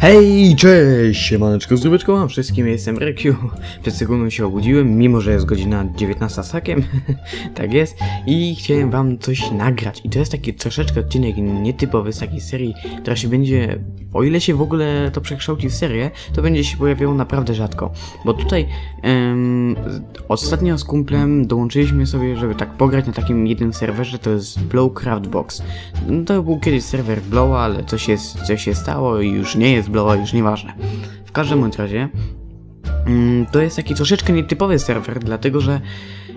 Hej, cześć, siemaneczko, zdróweczko wam wszystkim, jestem Rekiu. Przed sekundą się obudziłem, mimo że jest godzina 19 z hakiem, tak jest, i chciałem wam coś nagrać. I to jest taki troszeczkę odcinek nietypowy z takiej serii, która się będzie, o ile się w ogóle to przekształci w serię, to będzie się pojawiało naprawdę rzadko. Bo tutaj em, ostatnio z kumplem dołączyliśmy sobie, żeby tak pograć na takim jednym serwerze, to jest Blow Craftbox. No, To był kiedyś serwer Blowa, ale coś, jest, coś się stało i już nie jest Blowa, już nieważne. W każdym bądź razie, mm, to jest taki troszeczkę nietypowy serwer, dlatego że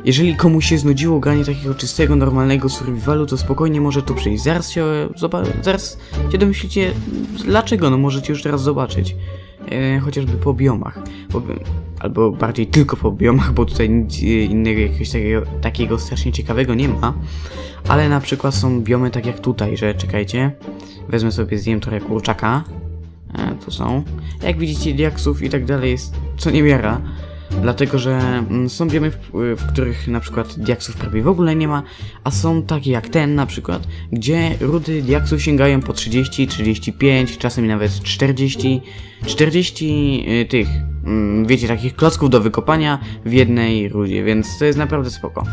jeżeli komuś się znudziło granie takiego czystego, normalnego survivalu, to spokojnie może tu przyjść. Zaraz się, zaraz się domyślicie, dlaczego, no możecie już teraz zobaczyć. E, chociażby po biomach. Bo, albo bardziej tylko po biomach, bo tutaj nic e, innego jakiegoś takiego, takiego strasznie ciekawego nie ma. Ale na przykład są biomy tak jak tutaj, że czekajcie. Wezmę sobie, zjem trochę kurczaka. E, tu są. Jak widzicie, diaksów i tak dalej jest co niewiara. Dlatego, że mm, są biomy, w, w których na przykład diaksów prawie w ogóle nie ma, a są takie jak ten na przykład, gdzie rudy diaksów sięgają po 30, 35, czasem nawet 40, 40 y, tych, mm, wiecie, takich klocków do wykopania w jednej rudzie, więc to jest naprawdę spoko.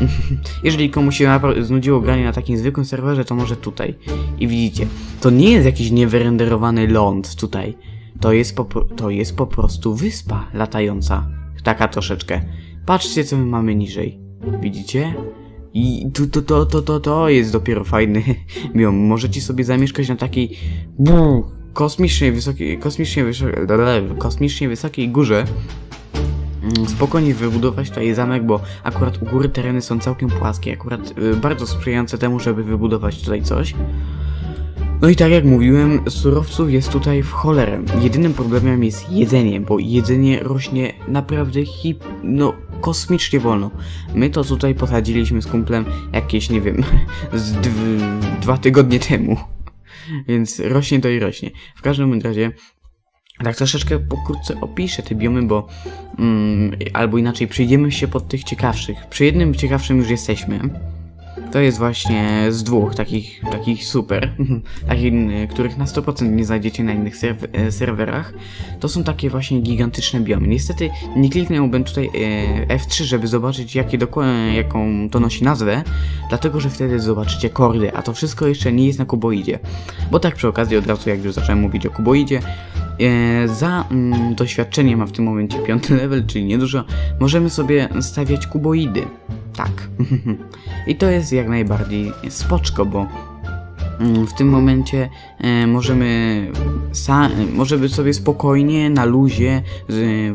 Jeżeli komuś się znudziło granie na takim zwykłym serwerze, to może tutaj. I widzicie, to nie jest jakiś niewyrenderowany ląd tutaj. To jest, to jest po prostu wyspa latająca. Taka troszeczkę. Patrzcie, co my mamy niżej. Widzicie? I tu, to, to, to, to, to jest dopiero fajny biom. Możecie sobie zamieszkać na takiej bu, kosmicznie wysokiej, kosmicznie, wysokiej, kosmicznie wysokiej górze. Mm, spokojnie wybudować tutaj zamek, bo akurat u góry tereny są całkiem płaskie, akurat y, bardzo sprzyjające temu, żeby wybudować tutaj coś. No i tak jak mówiłem, surowców jest tutaj w cholerę. Jedynym problemem jest jedzenie, bo jedzenie rośnie naprawdę hip... no kosmicznie wolno. My to tutaj posadziliśmy z kumplem jakieś, nie wiem, z dw- dwa tygodnie temu. Więc rośnie to i rośnie. W każdym razie tak troszeczkę pokrótce opiszę te biomy, bo mm, albo inaczej przyjdziemy się pod tych ciekawszych. Przy jednym ciekawszym już jesteśmy. To jest właśnie z dwóch takich, takich super, takich, których na 100% nie znajdziecie na innych serw- e, serwerach. To są takie właśnie gigantyczne biomy. Niestety nie kliknąłbym tutaj e, F3, żeby zobaczyć jakie jaką to nosi nazwę, dlatego że wtedy zobaczycie kordy, a to wszystko jeszcze nie jest na kuboidzie. Bo tak przy okazji od razu jak już zacząłem mówić o kuboidzie, za mm, doświadczenie ma w tym momencie piąty level, czyli niedużo, możemy sobie stawiać kuboidy. Tak. I to jest jak najbardziej spoczko, bo w tym momencie e, możemy, możemy sobie spokojnie, na luzie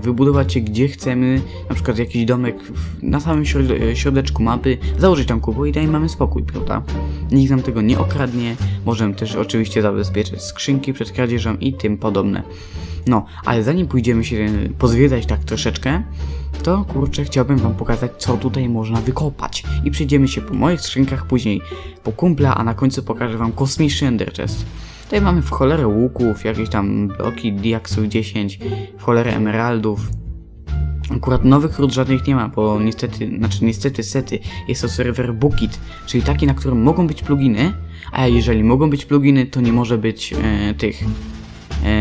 wybudować się gdzie chcemy, na przykład jakiś domek na samym środ- środeczku mapy, założyć tam kuboida i mamy spokój, prawda? Nikt nam tego nie okradnie, możemy też oczywiście zabezpieczyć skrzynki przed kradzieżą i tym podobne. No, ale zanim pójdziemy się pozwiedzać tak troszeczkę, to kurczę chciałbym wam pokazać co tutaj można wykopać. I przejdziemy się po moich skrzynkach, później po kumpla, a na końcu pokażę wam kosmiczny Ender Chest. Tutaj mamy w cholerę łuków, jakieś tam bloki diaksów 10, w cholerę emeraldów. Akurat nowych ród żadnych nie ma, bo niestety, znaczy niestety sety, jest to serwer Bookit, czyli taki, na którym mogą być pluginy, a jeżeli mogą być pluginy, to nie może być e, tych,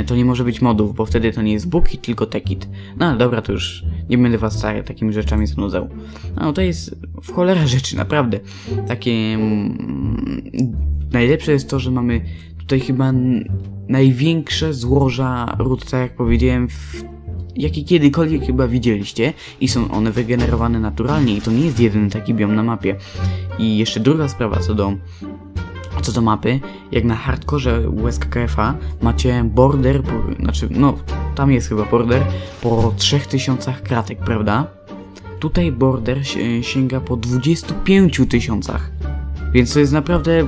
to nie może być modów, bo wtedy to nie jest Bookit, tylko Tekit. No ale dobra, to już nie będę was stary, takimi rzeczami znudzał. No to jest w cholera rzeczy, naprawdę. Takie... Mm, najlepsze jest to, że mamy tutaj chyba największe złoża ród, tak jak powiedziałem, w jakie kiedykolwiek chyba widzieliście i są one wygenerowane naturalnie i to nie jest jedyny taki biom na mapie. I jeszcze druga sprawa co do co do mapy, jak na hardkorze USKKF-a macie border, po, znaczy no tam jest chyba border po 3000 kratek, prawda? Tutaj border si- sięga po 25 tysiącach. Więc to jest naprawdę.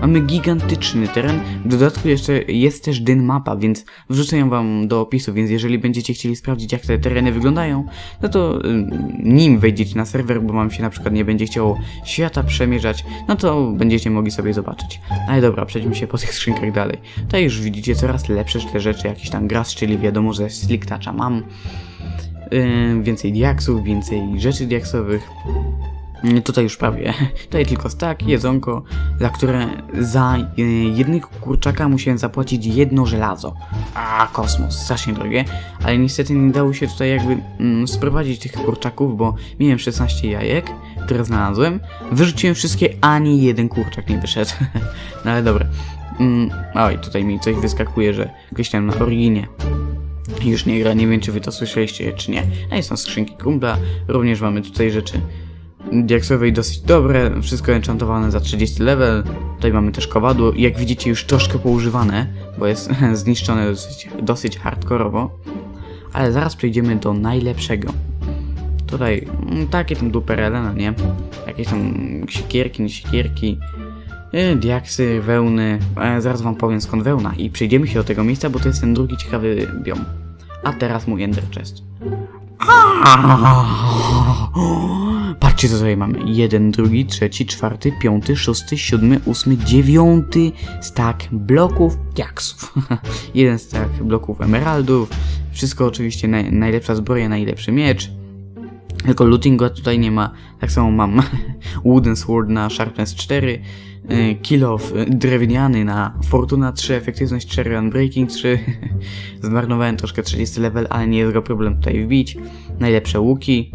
Mamy gigantyczny teren. W dodatku jeszcze jest też dyn mapa, więc wrzucę ją wam do opisu. Więc jeżeli będziecie chcieli sprawdzić, jak te tereny wyglądają, no to ym, nim wejdziecie na serwer, bo wam się na przykład nie będzie chciało świata przemierzać, no to będziecie mogli sobie zobaczyć. Ale dobra, przejdźmy się po tych skrzynkach dalej. Tutaj już widzicie coraz lepsze te rzeczy, jakiś tam gras, czyli wiadomo, że slick toucha mam. Yy, więcej diaksów, więcej rzeczy diaksowych. Tutaj już prawie. Tutaj tylko stak, jedzonko, za które za y, jednego kurczaka musiałem zapłacić jedno żelazo. A kosmos, strasznie drogie. Ale niestety nie dało się tutaj jakby mm, sprowadzić tych kurczaków, bo miałem 16 jajek, które znalazłem. Wyrzuciłem wszystkie, ani jeden kurczak nie wyszedł. no ale dobra. Mm, oj, tutaj mi coś wyskakuje, że ktoś tam na Originie już nie gra. Nie wiem, czy wy to słyszeliście, czy nie. A jest są skrzynki kumpla. Również mamy tutaj rzeczy diaksowej dosyć dobre, wszystko enchantowane za 30 level. Tutaj mamy też kowadło, jak widzicie już troszkę poużywane, bo jest zniszczone dosyć, dosyć hardkorowo. Ale zaraz przejdziemy do najlepszego. Tutaj mm, takie tam duperele, no nie? Jakieś tam siekierki, nie siekierki, yy, diaksy, wełny. E, zaraz wam powiem skąd wełna i przejdziemy się do tego miejsca, bo to jest ten drugi ciekawy biom. A teraz mój ender chest. Patrzcie, co tutaj mamy. Jeden, drugi, trzeci, czwarty, piąty, szósty, siódmy, ósmy, dziewiąty stack bloków diaksów. Jeden stack bloków emeraldów. Wszystko oczywiście naj, najlepsza zbroja, najlepszy miecz. Tylko lootingu tutaj nie ma. Tak samo mam Wooden Sword na Sharpness 4, y, Kill of y, drewniany na Fortuna 3, efektywność 4, Unbreaking 3. Zmarnowałem troszkę 30 level, ale nie jest go problem tutaj wbić. Najlepsze łuki.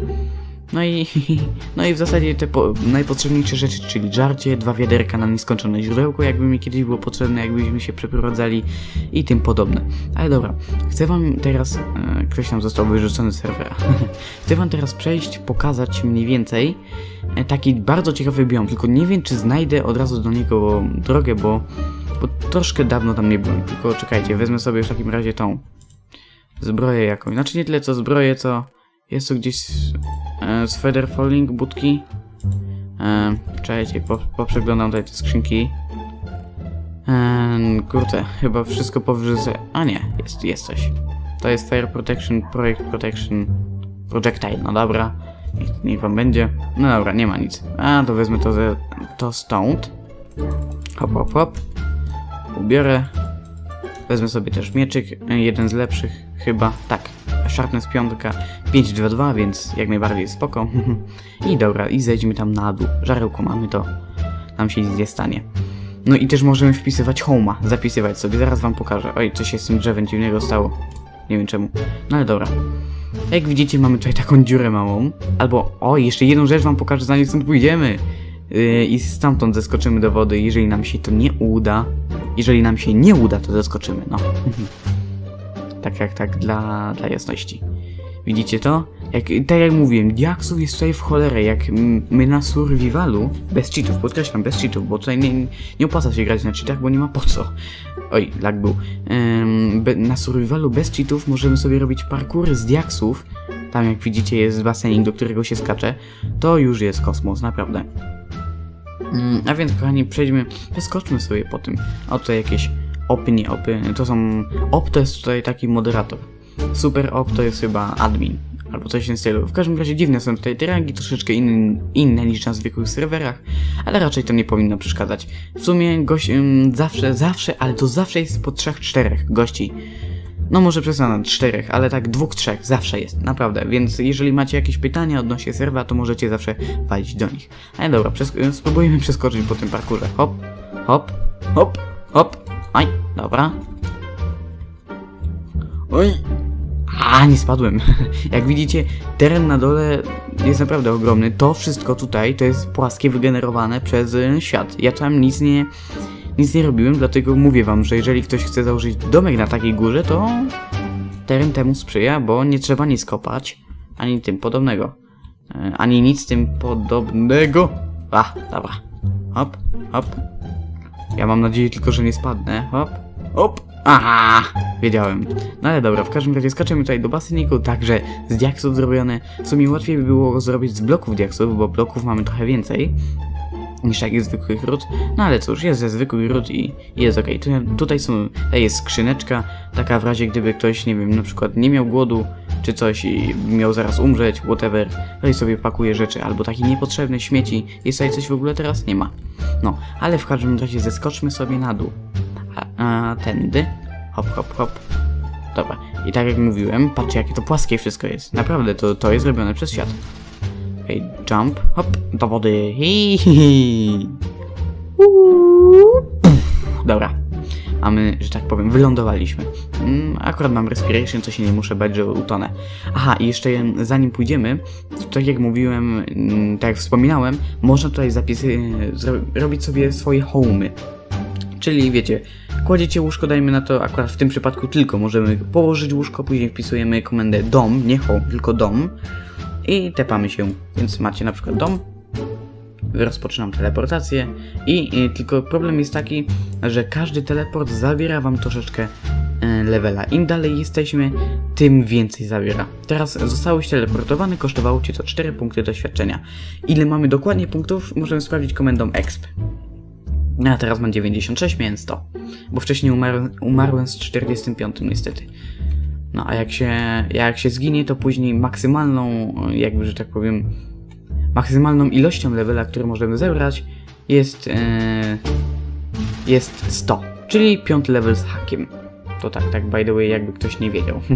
No i, no i w zasadzie te po, najpotrzebniejsze rzeczy, czyli żarcie, dwa wiaderka na nieskończone źródełko, jakby mi kiedyś było potrzebne, jakbyśmy się przeprowadzali i tym podobne. Ale dobra, chcę wam teraz, e, ktoś tam został wyrzucony z serwera, chcę wam teraz przejść, pokazać mniej więcej e, taki bardzo ciekawy biom, tylko nie wiem, czy znajdę od razu do niego drogę, bo, bo troszkę dawno tam nie byłem, tylko czekajcie, wezmę sobie w takim razie tą zbroję jakąś, znaczy nie tyle co zbroję, co jest tu gdzieś e, z Feather Falling budki. E, czekajcie, po, poprzeglądam tutaj te skrzynki. E, chyba wszystko powyżej... A nie, jest, jest coś. To jest Fire Protection, Project Protection, Projectile, no dobra. Niech, niech wam będzie. No dobra, nie ma nic. A, to wezmę to, ze, to stąd. Hop, hop, hop. Ubiorę. Wezmę sobie też mieczyk, jeden z lepszych chyba, tak. Sharpness 5, 522, więc jak najbardziej spoko. I dobra, i zejdźmy tam na dół. Żarełko mamy, to nam się nic nie stanie. No i też możemy wpisywać homa, zapisywać sobie, zaraz wam pokażę. Oj, coś się z tym drzewem dziwnego stało. Nie wiem czemu. No ale dobra. Jak widzicie, mamy tutaj taką dziurę małą. Albo, o, jeszcze jedną rzecz wam pokażę, zanim stąd pójdziemy. Yy, I stamtąd zeskoczymy do wody, jeżeli nam się to nie uda. Jeżeli nam się nie uda, to zeskoczymy, no. tak jak tak dla, dla jasności. Widzicie to? Jak, tak jak mówiłem, diaksów jest tutaj w cholerę, jak my na survivalu, bez cheatów, podkreślam, bez cheatów, bo tutaj nie, nie opłaca się grać na cheatach, bo nie ma po co. Oj, lag był. Be, na survivalu bez cheatów możemy sobie robić parkury z diaksów, tam jak widzicie jest basenik, do którego się skacze, to już jest kosmos, naprawdę. Mm, a więc kochani, przejdźmy, przeskoczmy sobie po tym. Tutaj jakieś opy, nie opy, to są... Op to jest tutaj taki moderator. Super op to jest chyba admin. Albo coś w tym stylu. W każdym razie dziwne są tutaj te rangi, troszeczkę inne, inne niż na zwykłych serwerach, ale raczej to nie powinno przeszkadzać. W sumie gość zawsze, zawsze, ale to zawsze jest po trzech, czterech gości. No może przesadzam, czterech, ale tak dwóch, trzech zawsze jest, naprawdę. Więc jeżeli macie jakieś pytania odnośnie serwa, to możecie zawsze walić do nich. Ale dobra, przes- spróbujemy przeskoczyć po tym parkurze. Hop, hop, hop, hop. Aj, dobra. Oj. A, nie spadłem. Jak widzicie, teren na dole jest naprawdę ogromny. To wszystko tutaj to jest płaskie, wygenerowane przez y, świat. Ja tam nic nie, nic nie robiłem, dlatego mówię wam, że jeżeli ktoś chce założyć domek na takiej górze, to teren temu sprzyja, bo nie trzeba nic kopać, ani tym podobnego. E, Ani nic tym podobnego. A, dobra. Hop, hop. Ja mam nadzieję tylko, że nie spadnę. Hop, hop. Aha, wiedziałem. No ale dobra, w każdym razie skaczemy tutaj do baseniku, także z diaksów zrobione. W sumie łatwiej by było zrobić z bloków diaksów, bo bloków mamy trochę więcej niż takich zwykłych ród. No ale cóż, jest ze zwykłych ród i jest ok. Tu, tutaj są, tutaj jest skrzyneczka, taka w razie gdyby ktoś, nie wiem, na przykład nie miał głodu, czy coś i miał zaraz umrzeć, whatever, tutaj sobie pakuje rzeczy, albo takie niepotrzebne śmieci. Jest tutaj coś w ogóle teraz? Nie ma. No, ale w każdym razie zeskoczmy sobie na dół. A, tędy. Hop, hop, hop. Dobra. I tak jak mówiłem, patrzcie jakie to płaskie wszystko jest. Naprawdę, to, to jest robione przez świat. Okej, jump, hop, do wody. Hi, hi. Dobra. Mamy, że tak powiem, wylądowaliśmy. Mm, akurat mam respiration, co się nie muszę bać, że utonę. Aha, i jeszcze zanim pójdziemy, tak jak mówiłem, mm, tak jak wspominałem, można tutaj zapisy, robić sobie swoje homy. Czyli wiecie, kładziecie łóżko, dajmy na to, akurat w tym przypadku tylko możemy położyć łóżko, później wpisujemy komendę dom, nie home, tylko dom i tepamy się. Więc macie na przykład dom, rozpoczynam teleportację i, i tylko problem jest taki, że każdy teleport zabiera wam troszeczkę e, levela. Im dalej jesteśmy, tym więcej zabiera. Teraz zostałeś teleportowany, kosztowało cię to 4 punkty doświadczenia. Ile mamy dokładnie punktów, możemy sprawdzić komendą exp. No, a teraz mam 96, miałem 100. Bo wcześniej umarłem, umarłem z 45 niestety. No a jak się, jak się zginie, to później maksymalną, jakby, że tak powiem, maksymalną ilością levela, które możemy zebrać, jest, e, jest 100. Czyli piąty level z hakiem. To tak, tak, by the way, jakby ktoś nie wiedział.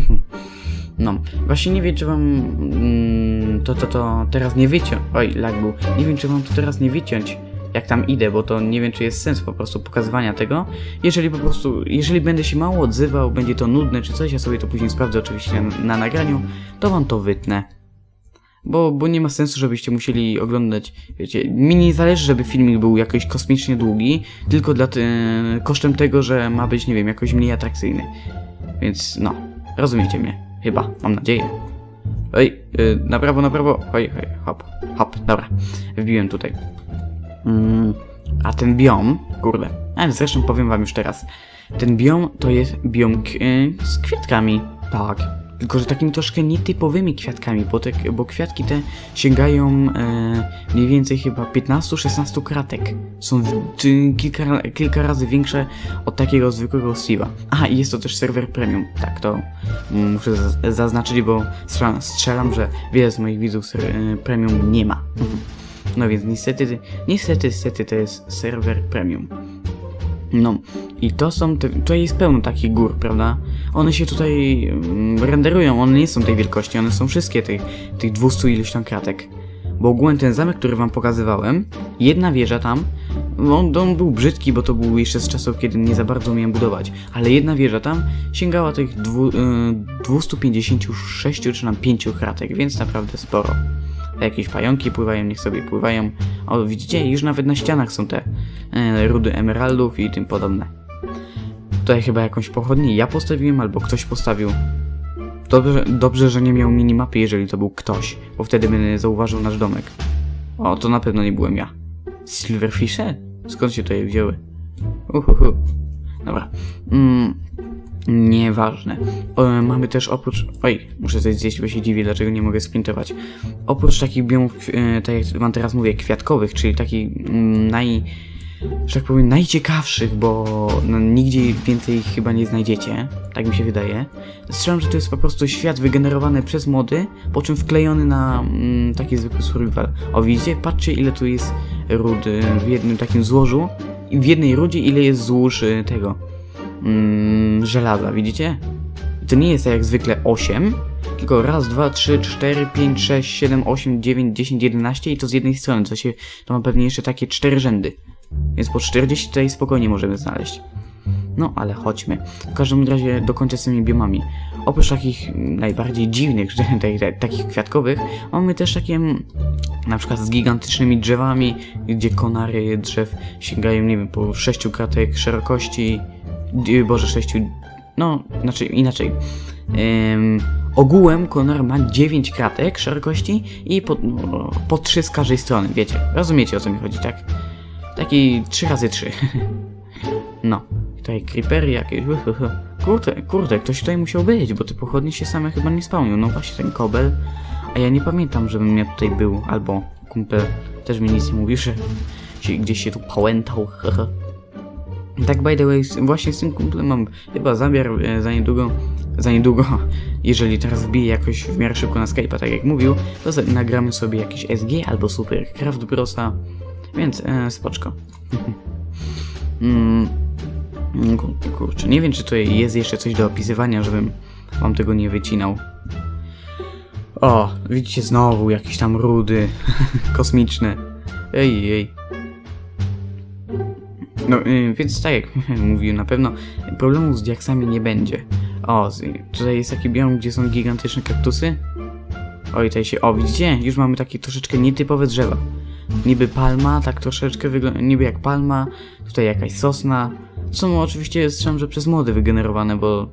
No, właśnie nie wiem, czy wam mm, to, to, to teraz nie wyciąć. Oj, lag był. Nie wiem, czy wam to teraz nie wyciąć, jak tam idę, bo to nie wiem, czy jest sens po prostu pokazywania tego. Jeżeli po prostu, jeżeli będę się mało odzywał, będzie to nudne czy coś, ja sobie to później sprawdzę oczywiście na, na nagraniu, to wam to wytnę. Bo, bo nie ma sensu, żebyście musieli oglądać, wiecie, mi nie zależy, żeby filmik był jakoś kosmicznie długi, tylko dla ty, kosztem tego, że ma być, nie wiem, jakoś mniej atrakcyjny. Więc no, rozumiecie mnie. Chyba, mam nadzieję. Ej, yy, na prawo, na prawo. Oj, oj, hop, hop, dobra. Wbiłem tutaj. Mm, a ten biom, kurde, ale zresztą powiem wam już teraz. Ten biom to jest biom y, z kwiatkami. Tak. Tylko, że takimi troszkę nietypowymi kwiatkami, bo, te, bo kwiatki te sięgają e, mniej więcej chyba 15-16 kratek. Są w, kilka, kilka razy większe od takiego zwykłego Steve'a. Aha, i jest to też serwer premium. Tak, to mm, muszę zaz- zaznaczyć, bo strzelam, strzelam, że wiele z moich widzów ser, e, premium nie ma. No więc niestety, niestety, niestety to jest serwer premium. No i to są, te, tutaj jest pełno takich gór, prawda? One się tutaj mm, renderują, one nie są tej wielkości, one są wszystkie tych, tych 200 ileś tam kratek. Bo ogółem ten zamek, który wam pokazywałem, jedna wieża tam, on, on był brzydki, bo to był jeszcze z czasów, kiedy nie za bardzo umiałem budować, ale jedna wieża tam sięgała tych dwu, y, 256 czy tam 5 kratek, więc naprawdę sporo. Jakieś pająki pływają, niech sobie pływają. O, widzicie, już nawet na ścianach są te e, rudy emeraldów i tym podobne. Tutaj chyba jakąś pochodnię ja postawiłem, albo ktoś postawił. Dobrze, dobrze, że nie miał minimapy, jeżeli to był ktoś, bo wtedy by zauważył nasz domek. O, to na pewno nie byłem ja. Silverfishe? Skąd się tutaj wzięły? Uhuhu. Dobra. Mm, nieważne. Mamy też oprócz... Oj, muszę coś zjeść, bo się dziwię, dlaczego nie mogę sprintować. Oprócz takich biomów, e, tak jak wam teraz mówię, kwiatkowych, czyli takich mm, naj... że tak powiem, najciekawszych, bo no, nigdzie więcej chyba nie znajdziecie, tak mi się wydaje. Strzelam, że to jest po prostu świat wygenerowany przez mody, po czym wklejony na mm, taki zwykły survival. O, widzicie? Patrzcie, ile tu jest ród y, w jednym takim złożu. I w jednej rudzie ile jest złóż y, tego mm, żelaza, widzicie? To nie jest tak jak zwykle 8, tylko raz, dwa, trzy, cztery, pięć, sześć, siedem, osiem, dziewięć, dziesięć, jedenaście i to z jednej strony, to się, to ma pewnie jeszcze takie cztery rzędy. Więc po 40 tutaj spokojnie możemy znaleźć. No, ale chodźmy. W każdym razie dokończę z tymi biomami. Oprócz takich najbardziej dziwnych, tak- tak- takich kwiatkowych, mamy też takie mm, na przykład z gigantycznymi drzewami, gdzie konary drzew sięgają, nie wiem, po 6 kratek szerokości, boże, 6, no, znaczy inaczej. Ym, ogółem konar ma 9 kratek szerokości i po, no, po 3 z każdej strony, wiecie. Rozumiecie o co mi chodzi, tak? Taki 3 razy 3 No, tutaj creepery jakieś. Kurde, kurde, ktoś tutaj musiał być, bo te pochodnie się same chyba nie spełnią. No właśnie ten kobel. A ja nie pamiętam, żebym ja tutaj był, albo kumpel też mi nic nie mówił, że gdzieś się tu pałętał. tak by the way, właśnie z tym kumplem mam chyba zamiar e, za niedługo, za niedługo, jeżeli teraz wbiję jakoś w miarę szybko na Skype'a, tak jak mówił, to nagramy sobie jakieś SG albo Super Craft Brosa, więc e, spoczko. mm, kur- Kurczę, nie wiem, czy tutaj jest jeszcze coś do opisywania, żebym wam tego nie wycinał. O, widzicie znowu jakieś tam rudy kosmiczne. Ej, ej. No, y, więc tak jak mówiłem, na pewno problemu z diaksami nie będzie. O, tutaj jest taki biom, gdzie są gigantyczne kaktusy. Oj, tutaj się, o widzicie? Już mamy takie troszeczkę nietypowe drzewa. Niby palma, tak troszeczkę wygląda, niby jak palma, tutaj jakaś sosna. Są oczywiście, strzelam, że przez mody wygenerowane, bo...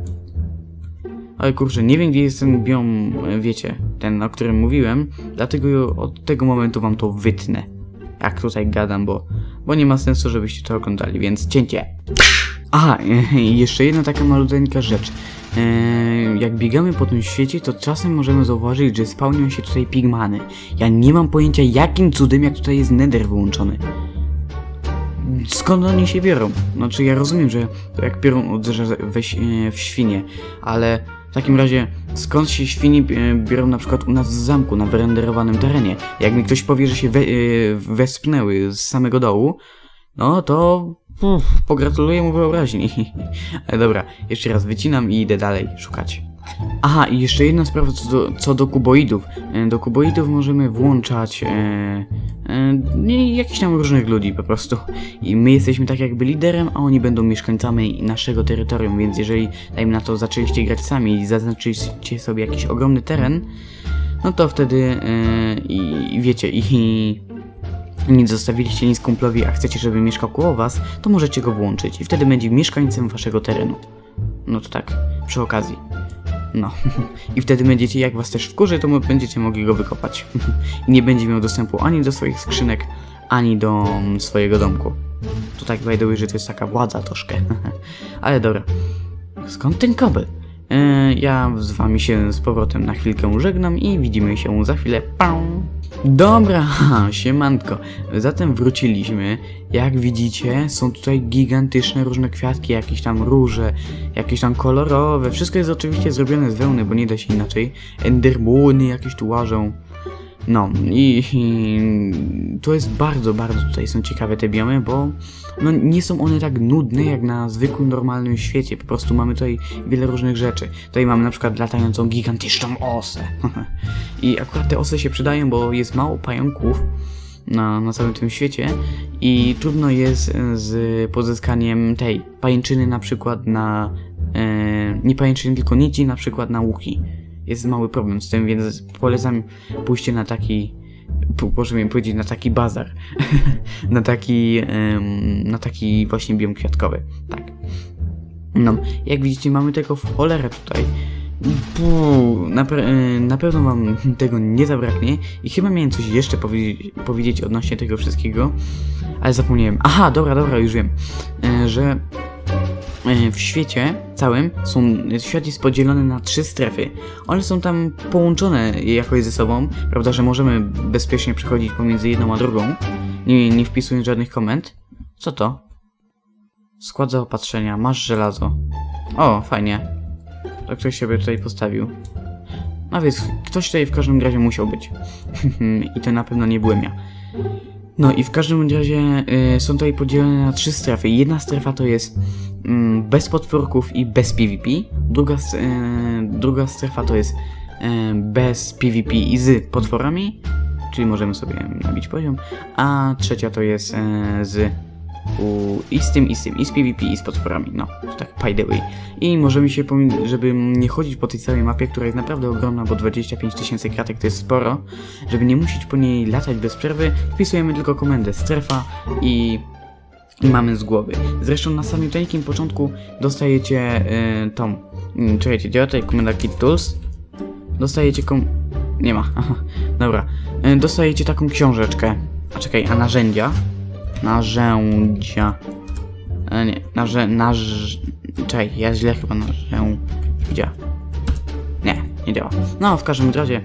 Ale kurczę, nie wiem gdzie jest ten biom, wiecie, ten o którym mówiłem, dlatego od tego momentu wam to wytnę. Jak tutaj gadam, bo, bo nie ma sensu, żebyście to oglądali, więc cięcie. Aha, jeszcze jedna taka maluteńka rzecz. Eee, jak biegamy po tym świecie, to czasem możemy zauważyć, że spełnią się tutaj pigmany. Ja nie mam pojęcia, jakim cudem, jak tutaj jest nether wyłączony. Skąd oni się biorą? Znaczy, ja rozumiem, że to jak piorun uderza we, e, w świnie, ale takim razie skąd się świnie e, biorą na przykład u nas z zamku na wyrenderowanym terenie? Jak mi ktoś powie, że się we, e, wespnęły z samego dołu, no to uf, pogratuluję mu wyobraźni. Ale dobra, jeszcze raz wycinam i idę dalej szukać. Aha, i jeszcze jedna sprawa co do, co do kuboidów. E, Do kuboidów możemy włączać e, e, jakichś tam różnych ludzi po prostu. I my jesteśmy tak jakby liderem, a oni będą mieszkańcami naszego terytorium, więc jeżeli, dajmy na to, zaczęliście grać sami i zaznaczyliście sobie jakiś ogromny teren, no to wtedy e, i wiecie, i, i nie zostawiliście nic kumplowi, a chcecie, żeby mieszkał koło was, to możecie go włączyć i wtedy będzie mieszkańcem waszego terenu. No to tak, przy okazji. No. I wtedy będziecie, jak was też wkurzy, to będziecie mogli go wykopać. I nie będzie miał dostępu ani do swoich skrzynek, ani do mm, swojego domku. To tak by the way, że to jest taka władza troszkę. Ale dobra. Skąd ten kabel? E, ja z wami się z powrotem na chwilkę żegnam i widzimy się za chwilę. Pau. Dobra, siemanko. Zatem wróciliśmy. Jak widzicie, są tutaj gigantyczne różne kwiatki, jakieś tam róże, jakieś tam kolorowe. Wszystko jest oczywiście zrobione z wełny, bo nie da się inaczej. Endermony jakieś tu łażą. No i, i to jest bardzo, bardzo tutaj są ciekawe te biomy, bo no, nie są one tak nudne jak na zwykłym, normalnym świecie. Po prostu mamy tutaj wiele różnych rzeczy. Tutaj mamy na przykład latającą gigantyczną osę. I akurat te osy się przydają, bo jest mało pająków na, na całym tym świecie i trudno jest e, z pozyskaniem tej pajęczyny na przykład na e, nie pajęczyny, tylko nici na przykład na łuki. Jest mały problem z tym, więc polecam pójście na taki po- możemy powiedzieć na taki bazar. Na taki em, na taki właśnie biom kwiatkowy. Tak. No, jak widzicie mamy tego w cholerę tutaj. Puu, na, pe- e, na pewno wam tego nie zabraknie. I chyba miałem coś jeszcze powiedzieć, odnośnie tego wszystkiego, ale zapomniałem. Aha, dobra, dobra, już wiem, e, że w świecie całym są, świat jest podzielony na trzy strefy. One są tam połączone jakoś ze sobą, prawda, że możemy bezpiecznie przechodzić pomiędzy jedną a drugą, nie, nie wpisując żadnych komend. Co to? Skład zaopatrzenia, masz żelazo. O, fajnie. To ktoś sobie tutaj postawił. No więc ktoś tutaj w każdym razie musiał być. I to na pewno nie byłem ja. No i w każdym razie y, są tutaj podzielone na trzy strefy. Jedna strefa to jest mm, bez potworków i bez PvP. Druga, y, druga strefa to jest y, bez PvP i z potworami. Czyli możemy sobie nabić poziom. A trzecia to jest y, z u, i z tym, i z tym, i z PvP, i z potworami, no, tak by the way. I możemy się, żeby nie chodzić po tej całej mapie, która jest naprawdę ogromna, bo 25 tysięcy kratek to jest sporo, żeby nie musieć po niej latać bez przerwy, wpisujemy tylko komendę strefa i mamy z głowy. Zresztą na samym teńkim początku dostajecie y, tą. Mm, czekajcie, działa tutaj komenda Kit Tools. Dostajecie kom. Nie ma. Aha, dobra. Y, dostajecie taką książeczkę. A czekaj, a narzędzia? Narzędzia. E, nie, narze. Narz... Czekaj, ja źle chyba narzędzia. Nie, nie działa. No, w każdym razie,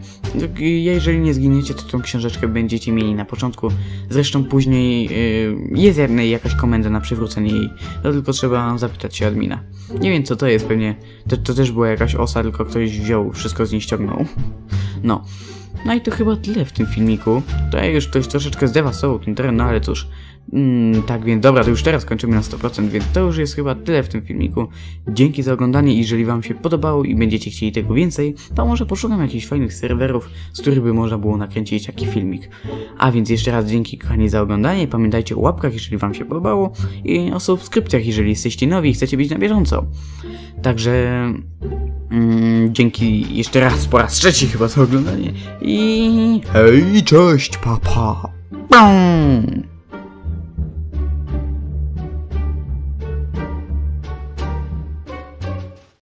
jeżeli nie zginiecie, to tą książeczkę będziecie mieli na początku. Zresztą później yy, jest jedna- jakaś komenda na przywrócenie jej. To tylko trzeba zapytać się admina. Nie wiem co to jest, pewnie to, to też była jakaś osa, tylko ktoś wziął, wszystko z niej ściągnął. No. No i to chyba tyle w tym filmiku. Tutaj już ktoś troszeczkę zdewastował ten teren, no ale cóż. Mm, tak więc dobra, to już teraz kończymy na 100%, więc to już jest chyba tyle w tym filmiku. Dzięki za oglądanie, jeżeli wam się podobało i będziecie chcieli tego więcej, to może poszukam jakichś fajnych serwerów, z których by można było nakręcić taki filmik. A więc jeszcze raz dzięki kochani za oglądanie, pamiętajcie o łapkach, jeżeli wam się podobało i o subskrypcjach, jeżeli jesteście nowi i chcecie być na bieżąco. Także mm, dzięki jeszcze raz, po raz trzeci chyba za oglądanie i hej, cześć, papa. Pa.